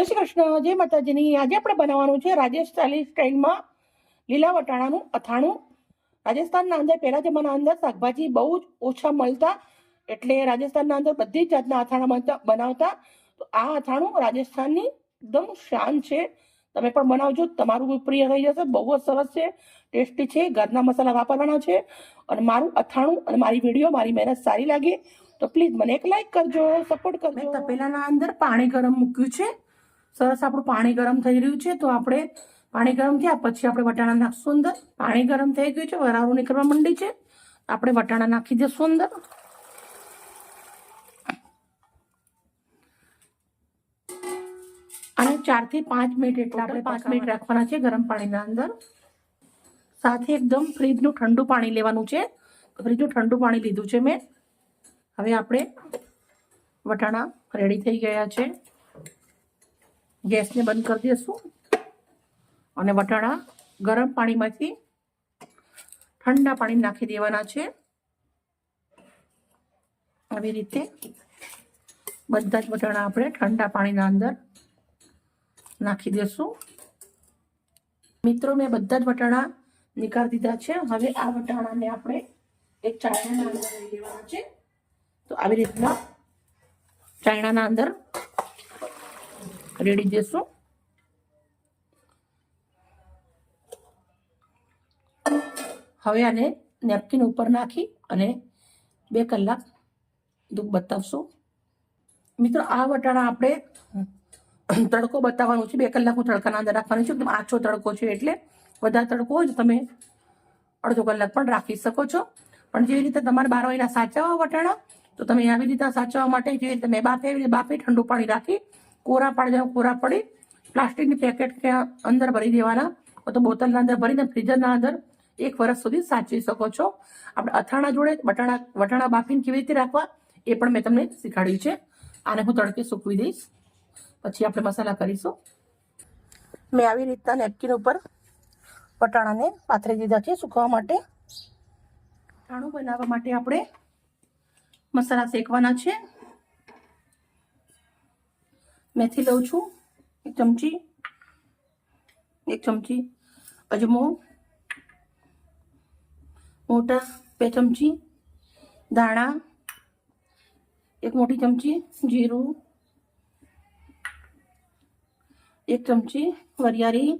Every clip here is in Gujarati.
જય શ્રી કૃષ્ણ, જય માતાજીની. આજે આપણે બનાવવાનું છે રાજસ્થાની સ્ટાઇલમાં લીલા વટાણાનું અથાણું. રાજસ્થાનના અંદર પહેલા જમાના અંદર શાકભાજી બહુ જ ઓછા મળતા, એટલે રાજસ્થાનના અંદર બધી જ જાતના અથાણા બનાવતા. તો આ અથાણું રાજસ્થાનની એકદમ શાન છે. તમે પણ બનાવજો, તમારું પ્રિય થઈ જશે, બહુ જ સરસ છે, ટેસ્ટી છે, ઘરના મસાલા વાપરવાના છે. અને મારું અથાણું અને મારી વીડિયો, મારી મહેનત સારી લાગે તો પ્લીઝ મને એક લાઈક કરજો, સપોર્ટ કરજો. તપેલાના અંદર પાણી ગરમ મૂક્યું છે. સરસ આપણું પાણી ગરમ થઈ રહ્યું છે, તો આપણે પાણી ગરમ થયા પછી આપણે વટાણા નાખશું અંદર. પાણી ગરમ થઈ ગયું છે, વરાળું નીકળવા માંડી છે. આપણે વટાણા નાખી દઈશું અંદર. અને ચારથી પાંચ મિનિટ એટલે આપણે પાંચ મિનિટ રાખવાના છે ગરમ પાણીના અંદર. સાથે એકદમ ફ્રીજનું ઠંડુ પાણી લેવાનું છે. ફ્રીજનું ઠંડુ પાણી લીધું છે મેં. હવે આપણે વટાણા રેડી થઈ ગયા છે. ગેસને બંધ કરી દઈશું અને વટાણા ગરમ પાણીમાંથી ઠંડા પાણી નાખી દેવાના છે. આવી રીતે બધા જ વટાણા આપણે ઠંડા પાણીના અંદર નાખી દઈશું મિત્રો, મેં બધા જ વટાણા નીકાળી દીધા છે. હવે આ વટાણાને આપણે એક ચાયણાના અંદર લેવાના છે. તો આવી રીતના ચાયણાના અંદર રેડી દેશું હવે આને નેપકિન ઉપર નાખી અને બે કલાક દુઃખ બતાવશું. મિત્રો, આ વટાણા આપણે તડકો બતાવવાનો છે. બે કલાક હું તડકાના અંદર રાખવાનું છું. એકદમ આછો તડકો છે એટલે વધારે તડકો હોય તમે અડધો કલાક પણ રાખી શકો છો. પણ જેવી રીતે તમારે બાર વાગ્યા સાચવવા વટાણા, તો તમે આવી રીતે સાચવવા માટે જેવી રીતે મેં બાફે એવી રીતે બાફી ઠંડુ પાણી રાખી કોરા પાડી દેવા, કોરા પડી પ્લાસ્ટિકની પેકેટ કે અંદર ભરી દેવાના તો બોટલના અંદર ભરીને ફ્રીઝરના અંદર એક વર્ષ સુધી સાચવી શકો છો. આપણે અથાણા જોડે વટાણા વટાણા બાફીને કેવી રીતે રાખવા, એ પણ મેં તમને શીખવાડ્યું છે. આને હું તડકે સૂકવી દઈશ. પછી આપણે મસાલા કરીશું. મેં આવી રીતના નેપકિન ઉપર વટાણાને પાથરી દીધા છે સૂકવા માટે. વટાણું બનાવવા માટે આપણે મસાલા શેકવાના છે. મેથી લઉં છું, એક ચમચી એક ચમચી અજમો, મોટા બે ચમચી દાણા એક મોટી ચમચી જીરું, એક ચમચી વરિયાળી,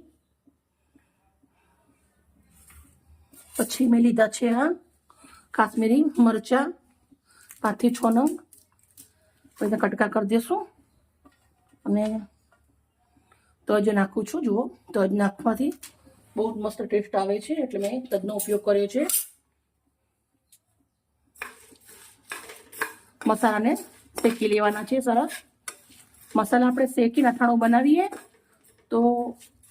પછી મેં લીધા છે આ કાશ્મીરી મરચા, પાંચથી છ નંગ. બધા કટકા કરી દઈશું અને તજ નાખું છું. જુઓ, તજ નાખવાથી બહુ મસ્ત ટેસ્ટ આવે છે. એટલે મેં તજનો ઉપયોગ કર્યો છે. મસાલાને શેકી લેવાના છે સરસ. મસાલા આપણે શેકીને અથાણું બનાવીએ તો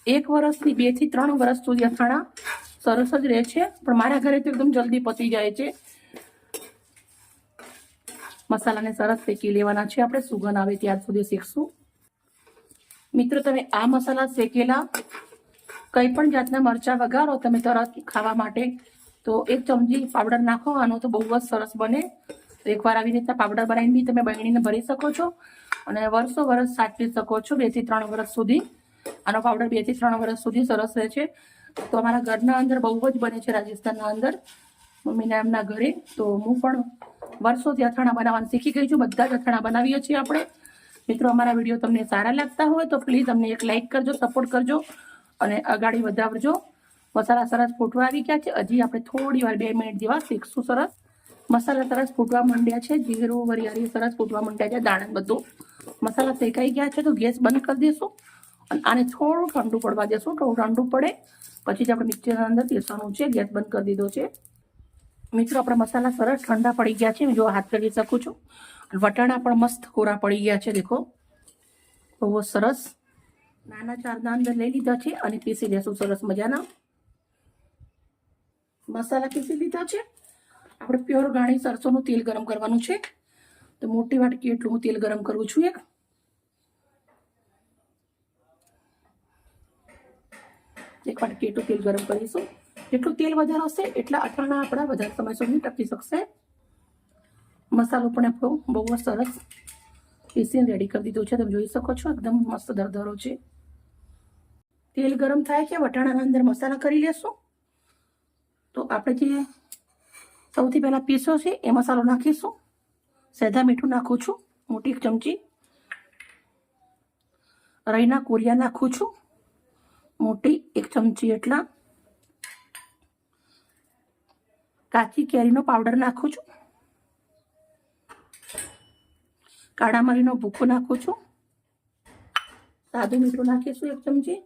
એક વર્ષથી બેથી ત્રણ વર્ષ સુધી અથાણા સરસ જ રહે છે. પણ મારા ઘરે તો એકદમ જલ્દી પતી જાય છે. મસાલાને સરસ શેકી લેવાના છે. આપણે સુગંધ આવે ત્યાર સુધી શેકશું. મિત્રો, તમે આ મસાલા શેકેલા કઈ પણ જાતના મરચા વગાડો તમે તરત ખાવા માટે. તો એક ચમચી પાવડર નાખો, આનો તો બહુ જ સરસ બને. એકવાર આવી રીતના પાવડર બનાવીને બી તમે બહેણીને ભરી શકો છો અને વર્ષો વર્ષ સાચવી શકો છો બેથી ત્રણ વર્ષ સુધી. આનો પાવડર બેથી ત્રણ વર્ષ સુધી સરસ રહે છે. તો અમારા ઘરના અંદર બહુ જ બને છે, રાજસ્થાનના અંદર. મમ્મીના એમના ઘરે. તો હું પણ વર્ષોથી અથાણા બનાવવાનું શીખી ગઈ છું. બધા જ અથાણા બનાવીએ છીએ આપણે. મિત્રો, અમારા વીડિયો તમને સારા લાગતા હોય તો પ્લીઝ અમને એક લાઇક કરજો, સપોર્ટ કરજો અને અગાડી વધારજો. મસાલા સરસ ફૂટવા આવી ગયા છે. હજી આપણે થોડી વાર બે મિનિટ જેવા શીખશું સરસ. મસાલા સરસ ફૂટવા માંડ્યા છે. જીરું, વરિયાળી સરસ ફૂટવા માંડ્યા છે, દાણા બધું. મસાલા શેકાઈ ગયા છે તો ગેસ બંધ કરી દઈશું અને આને થોડું ઠંડુ પડવા દેશું. થોડું ઠંડુ પડે. પછી જ આપણે મિક્સરના અંદર પીસવાનું છે. ગેસ બંધ કરી દીધો છે. મિત્રો, આપણા મસાલા સરસ ઠંડા પડી ગયા છે. જો હાથ કરી શકું છું. વટાણા પણ મસ્ત કોરા પડી ગયા છે, દેખો. બહુ સરસ. નાના ચારના અંદર લઈ લીધા છે અને પીસી લેશું સરસ મજાના. મસાલા પીસી લીધા છે. આપણે પ્યોર ગાણી સરસોનું તેલ ગરમ કરવાનું છે. તો મોટી વાટકી એટલું હું તેલ ગરમ કરું છું એક. એક વાટકી એટલું તેલ ગરમ કરીશું. જેટલું તેલ વધારે હશે એટલા અથાણા આપણા વધારે સમય સુધી ટકી શકશે. મસાલો પણ આપણો બહુ સરસ. પીસીને રેડી કરી દીધો છે. તમે જોઈ શકો છો, એકદમ મસ્ત દરદરો છે. તેલ ગરમ થાય કે વટાણાના અંદર મસાલા કરી લેશું? તો આપણે જે સૌથી પહેલાં પીસો છે, એ મસાલો નાખીશું. સેધા મીઠું નાખું છું, મોટી ચમચી. રહીના કોરિયા નાખું છું, મોટી એક ચમચી એટલા. કાચી કેરીનો પાવડર નાખું છું. કાળા મરીનો ભૂકો નાખું છું? સાદું મીઠું નાખીશું એક ચમચી?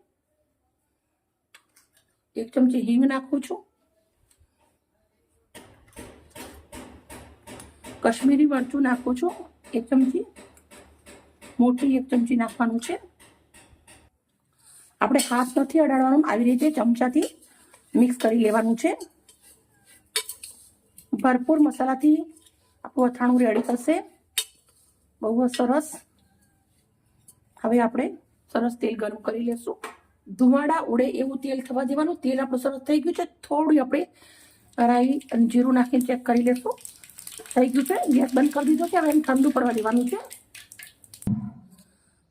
એક ચમચી હિંગ નાખું છું. કશ્મીરી મરચું નાખું છું એક ચમચી. મોટી એક ચમચી નાખવાનું છે. આપણે હાથ નથી અડાડવાનું, આવી રીતે ચમચાથી મિક્સ કરી લેવાનું છે. ભરપૂર મસાલાથી આપણું અથાણું રેડી થશે. બહુ જ સરસ. હવે આપણે સરસ તેલ ગરમ કરી લેશું. ધુમાડા ઉડે એવું તેલ થવા દેવાનું. તેલ આપણું સરસ થઈ ગયું છે. થોડું આપણે રાઈ અને જીરું નાખીને ચેક કરી લેશું. થઈ ગયું છે. ગેસ બંધ કરી દીધો છે. હવે એને ઠંડુ પડવા દેવાનું છે.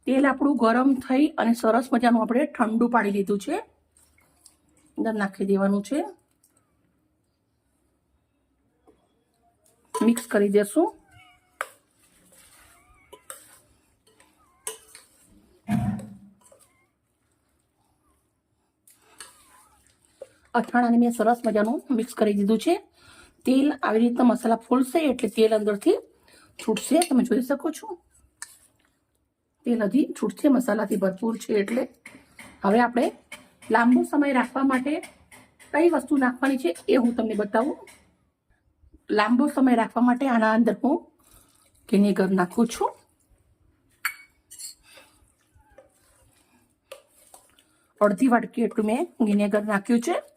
તેલ આપણું ગરમ થઈ અને સરસ મજાનું આપણે ઠંડુ પાડી લીધું છે. અંદર નાખી દેવાનું છે. મિક્સ કરી દેશું. અથાણાને મેં સરસ મજાનું મિક્સ કરી દીધું છે. તેલ આવી રીતના મસાલા ફૂલશે એટલે તેલ અંદરથી છૂટશે. તમે જોઈ શકો છો. તેલ હજી છૂટશે, મસાલાથી ભરપૂર છે એટલે. હવે આપણે લાંબો સમય રાખવા માટે કઈ વસ્તુ નાખવાની છે એ હું તમને બતાવું. લાંબો સમય રાખવા માટે આના અંદર હું વિનેગર નાખું છું. અડધી વાટકી એટલું મેં વિનેગર નાખ્યું છે.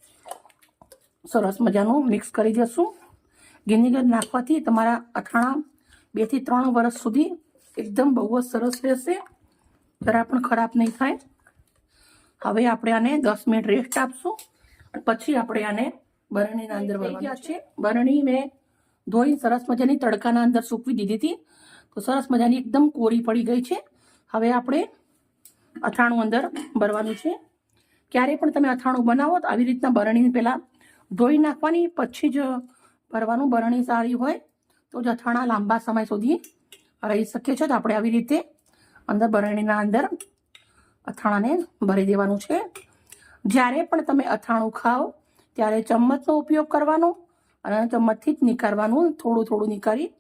સરસ મજાનું મિક્સ કરી દેશું. વિનેગર નાખવાથી તમારા અથાણા બેથી ત્રણ વર્ષ સુધી એકદમ બહુ જ સરસ રહેશે. જરા પણ ખરાબ નહીં થાય. હવે આપણે આને દસ મિનિટ રેસ્ટ આપશું. અને પછી આપણે આને બરણીના અંદર ભરવાનું છે. બરણી મેં ધોઈ સરસ મજાની તડકાના અંદર સૂકવી દીધી હતી. તો સરસ મજાની એકદમ કોરી પડી ગઈ છે. હવે આપણે અથાણું અંદર ભરવાનું છે. ક્યારે પણ તમે અથાણું બનાવો તો આવી રીતના બરણીને પહેલાં ધોઈ નાખવાની, પછી જ ભરવાનું. બરણી સારી હોય તો જ અથાણા લાંબા સમય સુધી રહી શકીએ છીએ તો આપણે આવી રીતે અંદર બરણીના અંદર અથાણાને ભરી દેવાનું છે. જ્યારે પણ તમે અથાણું ખાઓ, ત્યારે ચમ્મચનો ઉપયોગ કરવાનો અને ચમ્મચથી જ નીકાળવાનું. થોડું થોડું નીકાળી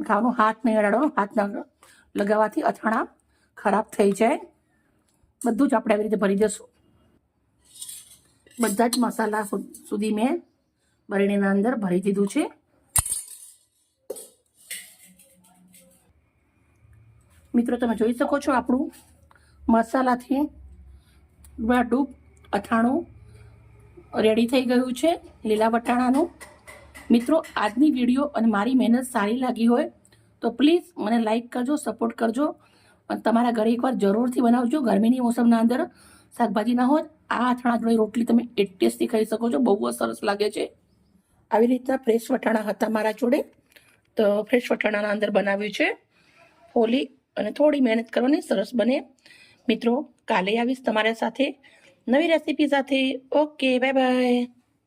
ખાવાનું હાથ નહીં અડાડવાનું હાથ લગાવવાથી અથાણા ખરાબ થઈ જાય. બધું જ આપણે આવી રીતે ભરી દઈશું બધા જ મસાલા સુધી મેં બરણીના અંદર ભરી દીધું છે. મિત્રો, તમે જોઈ શકો છો આપણું મસાલાથી ડૂબ અથાણું રેડી થઈ ગયું છે, લીલા વટાણાનું. મિત્રો, આજની વીડિયો અને મારી મહેનત સારી લાગી હોય તો પ્લીઝ મને લાઈક કરજો, સપોર્ટ કરજો અને તમારા ઘરે એકવાર જરૂરથી બનાવજો ગરમીની મોસમના અંદર. શાકભાજી ના હોય આ અથાણા રોટલી તમે એ ટેસ્ટથી ખાઈ શકો છો, બહુ જ સરસ લાગે છે. આવી રીતના ફ્રેશ વટાણા હતા મારા જોડે. તો ફ્રેશ વટાણાના અંદર બનાવ્યું છે હોલી અને થોડી મહેનત કરવાની, સરસ બને. મિત્રો, કાલે આવીશ તમારા સાથે. નવી રેસીપી સાથે. Okay bye bye